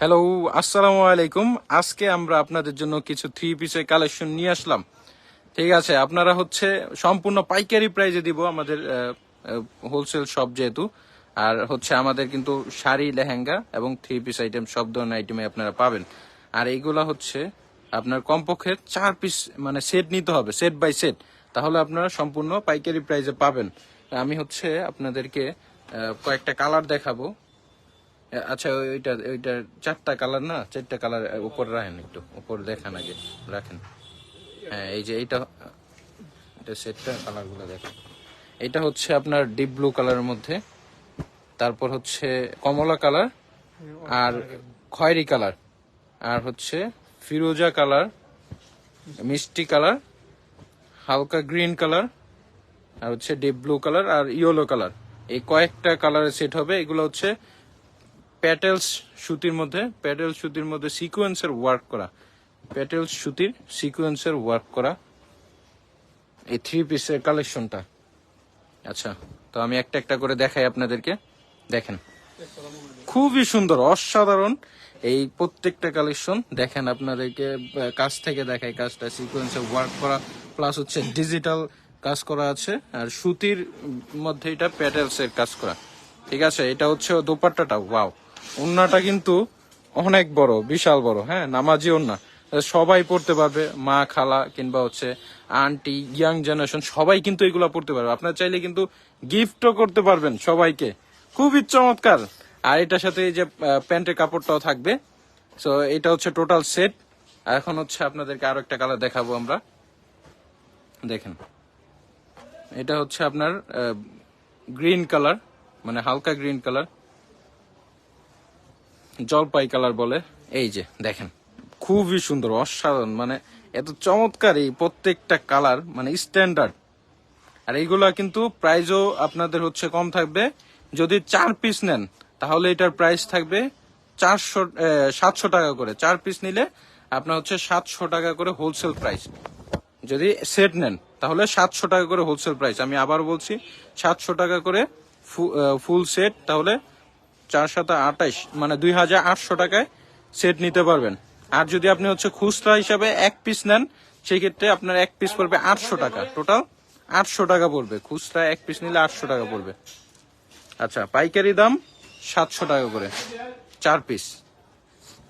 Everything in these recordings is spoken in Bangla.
হ্যালো আসসালামু আলাইকুম আজকে আমরা আপনাদের জন্য কিছু থ্রি পিসের কালেকশন নিয়ে আসলাম। ঠিক আছে, আপনারা হচ্ছে সম্পূর্ণ পাইকারি প্রাইজে দিব আমাদের হোলসেল শপ যেহেতু। আর হচ্ছে আমাদের কিন্তু শাড়ি, লেহেঙ্গা এবং থ্রি পিস আইটেম সব ধরনের আইটেমে আপনারা পাবেন। আর এইগুলা হচ্ছে আপনার কমপক্ষে চার পিস মানে সেট নিতে হবে সেট বাই সেট তাহলে আপনারা সম্পূর্ণ পাইকারি প্রাইজে পাবেন। আমি হচ্ছে আপনাদেরকে কয়েকটা কালার দেখাবো। আচ্ছা ওই- ওইটা ওইটা চারটা কালার না? চারটা কালার উপরে রাখেন একটু। উপরে দেখান আগে, রাখেন। হ্যাঁ এই যে এইটা, এটা সেটটা কালারগুলো দেখেন। এটা হচ্ছে আপনার ডিপ ব্লু কালারের মধ্যে। তারপর হচ্ছে কমলা কালার আর খয়েরি কালার আর হচ্ছে ফিরোজা কালার মিষ্টি কালার হালকা গ্রিন কালার আর হচ্ছে ডিপ ব্লু কালার আর ইয়েলো কালার এই কয়েকটা কালারের সেট হবে। এগুলো হচ্ছে প্যাটেলস সুতির মধ্যে প্যাটেল সুতির মধ্যে সিকোয়েন্সের ওয়ার্ক করা। প্যাটেল সুতির সিকোয়েন্সের ওয়ার্ক করা। এই থ্রি পিসের কালেকশনটা আচ্ছা তো আমি একটা একটা করে দেখাই আপনাদেরকে। দেখেন। খুবই সুন্দর, অসাধারণ। এই প্রত্যেকটা কালেকশন দেখেন আপনাদেরকে কাছ থেকে দেখাই কাজটা সিকোয়েন্সে ওয়ার্ক করা প্লাস হচ্ছে ডিজিটাল কাজ করা আছে। আর সুতির মধ্যে এটা প্যাটেলসের কাজ করা। ঠিক আছে, এটা হচ্ছে দোপাট্টাটা ওয়াও ওন্নাটা কিন্তু অনেক বড়, বিশাল বড় হ্যাঁ নামাজি ওন্না সবাই পড়তে পারবে, মা, খালা, কিংবা হচ্ছে আন্টি, ইয়াং জেনারেশন, সবাই কিন্তু এগুলা পড়তে পারবে। আপনার চাইলে কিন্তু গিফটও করতে পারবেন সবাইকে। খুবই চমৎকার। আর এটার সাথে এই যে প্যান্টের কাপড়টাও থাকবে। সো এটা হচ্ছে টোটাল সেট এখন হচ্ছে আপনাদেরকে আরও একটা কালার দেখাবো আমরা। দেখেন। এটা হচ্ছে আপনার গ্রিন কালার মানে হালকা গ্রিন কালার জলপাই কালার বলে। এই যে, দেখেন, খুবই সুন্দর, অসাধারণ মানে এত চমৎকার এই প্রত্যেকটা কালার মানে স্ট্যান্ডার্ড আর এইগুলা কিন্তু প্রাইসও আপনাদের হচ্ছে কম থাকবে। যদি চার পিস নেন, তাহলে এটার প্রাইস থাকবে চারশো সাতশো টাকা করে। চার পিস নিলে আপনার হচ্ছে সাতশো টাকা করে হোলসেল প্রাইস যদি সেট নেন, তাহলে সাতশো টাকা করে হোলসেল প্রাইস আমি আবার বলছি, সাতশো টাকা করে ফুল সেট তাহলে চার সাথে আঠাইশ মানে দুই হাজার আটশো টাকায় সেট নিতে পারবেন। আর যদি আপনি হচ্ছে খুচরা হিসাবে এক পিস নেন, সেই ক্ষেত্রে আপনার এক পিস পড়বে আটশো টাকা। টোটাল আটশো টাকা পড়বে। খুচরা এক পিস নিলে আটশো টাকা পড়বে। আচ্ছা পাইকারি দাম সাতশো টাকা করে চার পিস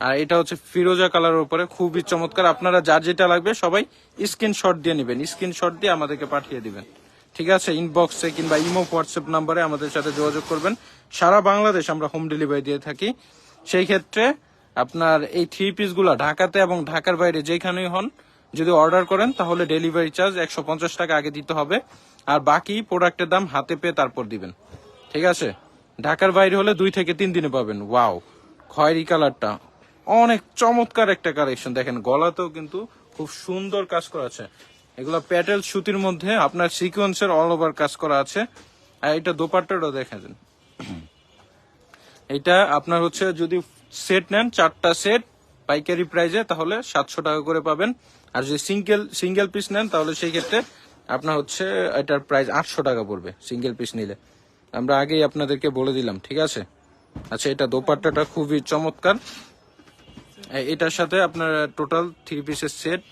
আর এটা হচ্ছে ফিরোজা কালারের উপরে। খুবই চমৎকার। আপনারা যার যেটা লাগবে সবাই স্ক্রিনশট দিয়ে নেবেন। স্ক্রিনশট দিয়ে আমাদেরকে পাঠিয়ে দিবেন। ঠিক আছে ইনবক্সে কিংবা ইমো হোয়াটসঅ্যাপ নাম্বারে আমাদের সাথে যোগাযোগ করবেন। সারা বাংলাদেশ আমরা হোম ডেলিভারি দিয়ে থাকি। সেই ক্ষেত্রে আপনার এই থ্রি পিসগুলো ঢাকাতে এবং ঢাকার বাইরে যেখানেই হন, যদি অর্ডার করেন, তাহলে ডেলিভারি চার্জ একশো পঞ্চাশ টাকা আগে দিতে হবে। আর বাকি প্রোডাক্টের দাম হাতে পেয়ে তারপর দিবেন। ঠিক আছে? ঢাকার বাইরে হলে দুই থেকে তিন দিনে পাবেন। ওয়াও খয়েরি কালারটা। অনেক চমৎকার একটা কালেকশন দেখেন, গলাতেও কিন্তু খুব সুন্দর কাজ করা আছে। এগুলো প্যাটেল সুতির মধ্যে আপনার সিকোয়েন্সের অল ওভার কাজ করা আছে। আর এটা দোপাট্টাটাও দেখেন এটা আপনার হচ্ছে যদি সেট নেন, চারটা সেট পাইকারি প্রাইজে তাহলে সাতশো টাকা করে পাবেন। আর যদি সিঙ্গেল সিঙ্গেল পিস নেন, তাহলে সেই ক্ষেত্রে আপনার হচ্ছে এটার প্রাইস আটশো টাকা পড়বে সিঙ্গেল পিস নিলে। আমরা আগেই আপনাদেরকে বলে দিলাম, ঠিক আছে? আচ্ছা এটা দোপাট্টাটা খুবই চমৎকার। এটার সাথে আপনার টোটাল থ্রি পিসের সেট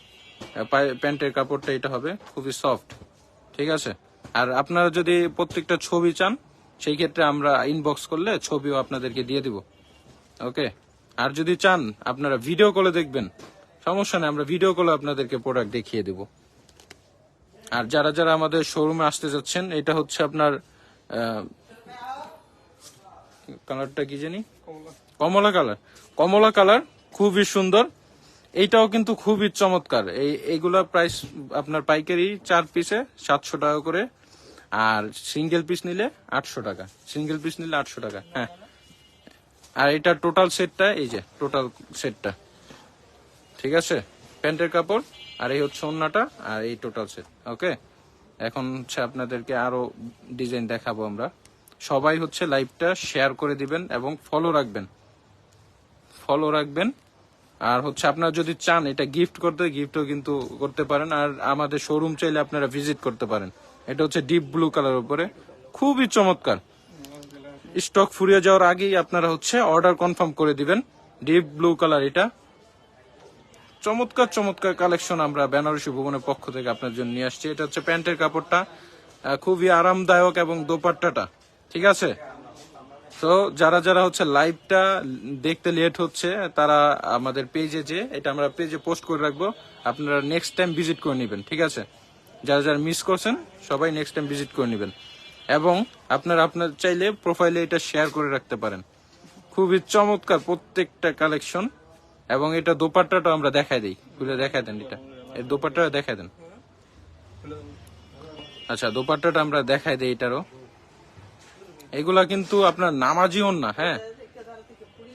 প্যান্টের কাপড়টা এটা হবে খুবই সফট ঠিক আছে? আর আপনারা যদি প্রত্যেকটা ছবি চান, সেই ক্ষেত্রে আমরা ইনবক্স করলে ছবিও আপনাদেরকে দিয়ে দিব, ওকে? আর যদি চান, আপনারা ভিডিও কলে দেখবেন, সমস্যা নেই, আমরা ভিডিও কলে আপনাদেরকে প্রোডাক্ট দেখিয়ে দেব। আর যারা যারা আমাদের শোরুমে আসতে যাচ্ছেন, এটা হচ্ছে আপনার কালারটা কি জানি? কমলা। কালার কমলা কালার খুবই সুন্দর। এইটাও কিন্তু খুবই চমৎকার। এই, এইগুলা প্রাইস আপনার পাইকারি চার পিসে সাতশো টাকা করে, আর সিঙ্গেল পিস নিলে আটশো টাকা। সিঙ্গেল পিস নিলে আটশো টাকা হ্যাঁ। আর এটা টোটাল সেটটা এই যে টোটাল সেটটা ঠিক আছে? প্যান্টের কাপড়, আর এই হচ্ছে অন্যটা আর এই টোটাল সেট ওকে এখন হচ্ছে আপনাদেরকে আরও ডিজাইন দেখাবো আমরা। সবাই হচ্ছে লাইভটা শেয়ার করে দিবেন এবং ফলো রাখবেন। ফলো রাখবেন আর হচ্ছে আপনারা যদি চান এটা গিফট করতে গিফটও কিন্তু করতে পারেন। আর আমাদের শোরুম চাইলে আপনারা ভিজিট করতে পারেন। এটা হচ্ছে ডিপ ব্লু কালার উপরে। খুবই চমৎকার। স্টক ফুরিয়ে যাওয়ার আগেই আপনারা হচ্ছে অর্ডার কনফার্ম করে দিবেন। ডিপ ব্লু কালার এটা। চমৎকার চমৎকার কালেকশন আমরা বেনারসি ভুবনের পক্ষ থেকে আপনার জন্য নিয়ে আসছি। এটা হচ্ছে প্যান্টের কাপড়টা। খুবই আরামদায়ক এবং দোপাট্টাটা। ঠিক আছে? তো যারা যারা হচ্ছে লাইভটা দেখতে লেট হচ্ছে, তারা আমাদের পেজে যে, এটা আমরা পেজে পোস্ট করে রাখব। আপনারা নেক্সট টাইম ভিজিট করে নেবেন, ঠিক আছে? যারা যারা মিস করছেন, সবাই নেক্সট টাইম ভিজিট করে নেবেন। এবং আপনারা আপনার চাইলে প্রোফাইলে এটা শেয়ার করে রাখতে পারেন। খুবই চমৎকার প্রত্যেকটা কালেকশন এবং এটা দোপাট্টাটা আমরা দেখাই দিই। খুলে দেখাই দেন এটা। এই দোপাট্টাটা দেখাই দেন। আচ্ছা দোপাট্টাটা আমরা দেখাই দিই এটারও। এগুলা কিন্তু আপনার নামাজি হন না হ্যাঁ?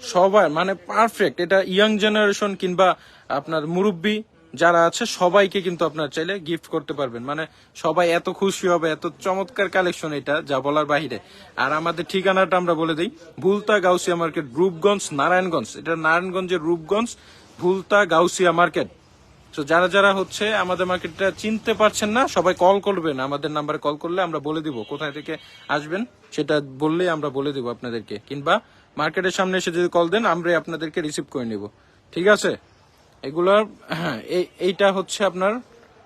সবাই মানে পারফেক্ট এটা ইয়াং জেনারেশন কিংবা আপনার মুরব্বী যারা আছে, সবাইকে কিন্তু আপনার চাইলে গিফট করতে পারবেন। মানে সবাই এত খুশি হবে, এত চমৎকার কালেকশন এটা, যা বলার বাহিরে। আর আমাদের ঠিকানাটা আমরা বলে দিই, ভুলতা গাউসিয়া মার্কেট, রূপগঞ্জ, নারায়ণগঞ্জ। এটা নারায়ণগঞ্জের রূপগঞ্জ, ভুলতা গাউসিয়া মার্কেট। তো যারা যারা হচ্ছে আমাদের মার্কেটটা চিনতে পারছেন না, সবাই কল করবেন। আমাদের নাম্বারে কল করলে আমরা বলে দিব কোথায় থেকে আসবেন। সেটা বললেই আমরা বলে দিব আপনাদেরকে। কিংবা মার্কেটের সামনে এসে যদি কল দেন আমরা আপনাদেরকে রিসিভ করে নিব। ঠিক আছে? এগুলোর এই- এইটা হচ্ছে আপনার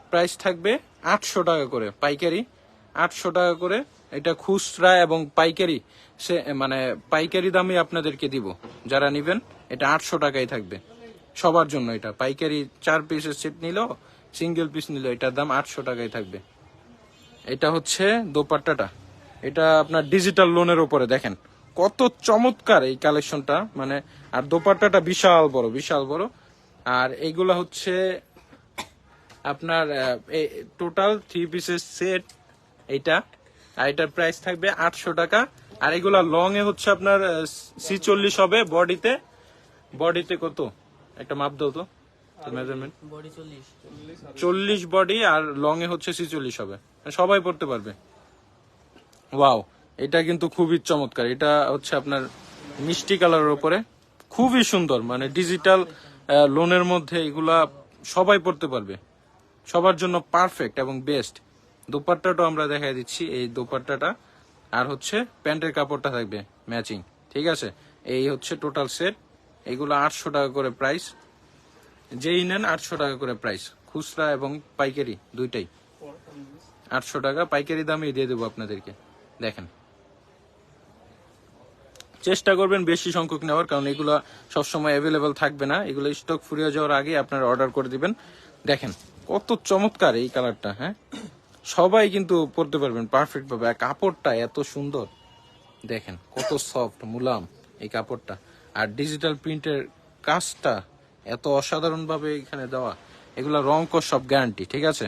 প্রাইস থাকবে আটশো টাকা করে পাইকারি। আটশো টাকা করে এটা খুচরা এবং পাইকারি। সে মানে পাইকারি দামে আপনাদেরকে দিব। যারা নিবেন, এটা আটশো টাকাই থাকবে। সবার জন্য এটা। পাইকারি চার পিসের সেট নিল সিঙ্গেল পিস নিল, এটার দাম আটশো টাকাই থাকবে। এটা হচ্ছে দোপাট্টাটা। এটা আপনার ডিজিটাল লোনের উপরে, দেখেন। কত চমৎকার এই কালেকশনটা মানে আর দোপাট্টাটা বিশাল বড় বিশাল বড়। আর এইগুলা হচ্ছে আপনার টোটাল থ্রি পিসের সেট এইটা। আর এটার প্রাইস থাকবে আটশো টাকা। আর এগুলা লং এ হচ্ছে আপনার সি চল্লিশ হবে বডিতে। বডিতে কত? একটা মাপ দাও তো মেজারমেন্ট বডি চল্লিশ। চল্লিশ বডি আর লং এ হচ্ছে ছিচল্লিশ হবে। সবাই পড়তে পারবে। ওয়াও এটা কিন্তু খুবই চমৎকার। এটা হচ্ছে আপনার মিষ্টি কালারের উপরে। খুবই সুন্দর মানে ডিজিটাল লোনের মধ্যে এগুলা সবাই পড়তে পারবে। সবার জন্য পারফেক্ট এবং বেস্ট দোপাট্টাটাও আমরা দেখাই দিচ্ছি এই দোপাট্টাটা। আর হচ্ছে প্যান্টের কাপড়টা থাকবে ম্যাচিং ঠিক আছে? এই হচ্ছে টোটাল সেট এগুলো আটশো টাকা করে প্রাইস যেই নেন আটশো টাকা করে প্রাইস খুচরা এবং পাইকারি দুইটাই। আটশো টাকা পাইকারি দামে দিয়ে দেবো আপনাদেরকে। দেখেন। চেষ্টা করবেন বেশি সংখ্যক নেওয়ার, কারণ এগুলো সবসময় অ্যাভেলেবেল থাকবে না। এগুলো স্টক ফুরিয়ে যাওয়ার আগে আপনারা অর্ডার করে দিবেন। দেখেন, কত চমৎকার এই কালারটা হ্যাঁ? সবাই কিন্তু পরতে পারবেন পারফেক্ট ভাবে। কাপড়টা এত সুন্দর। দেখেন, কত সফট মুলাম এই কাপড়টা। আর ডিজিটাল প্রিন্টের কাজটা এত অসাধারণভাবে এখানে দেওয়া, এগুলো রং কর সব গ্যারান্টি ঠিক আছে?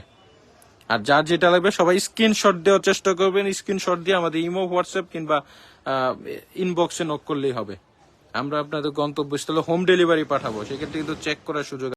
আর যার যেটা লাগবে সবাই স্ক্রিনশট দেওয়ার চেষ্টা করবেন স্ক্রিনশট দিয়ে আমাদের ইমো হোয়াটসঅ্যাপ কিংবা ইনবক্সে নক করলেই হবে। আমরা আপনাদের গন্তব্যস্থলে হোম ডেলিভারি পাঠাবো, সেক্ষেত্রে কিন্তু চেক করার সুযোগ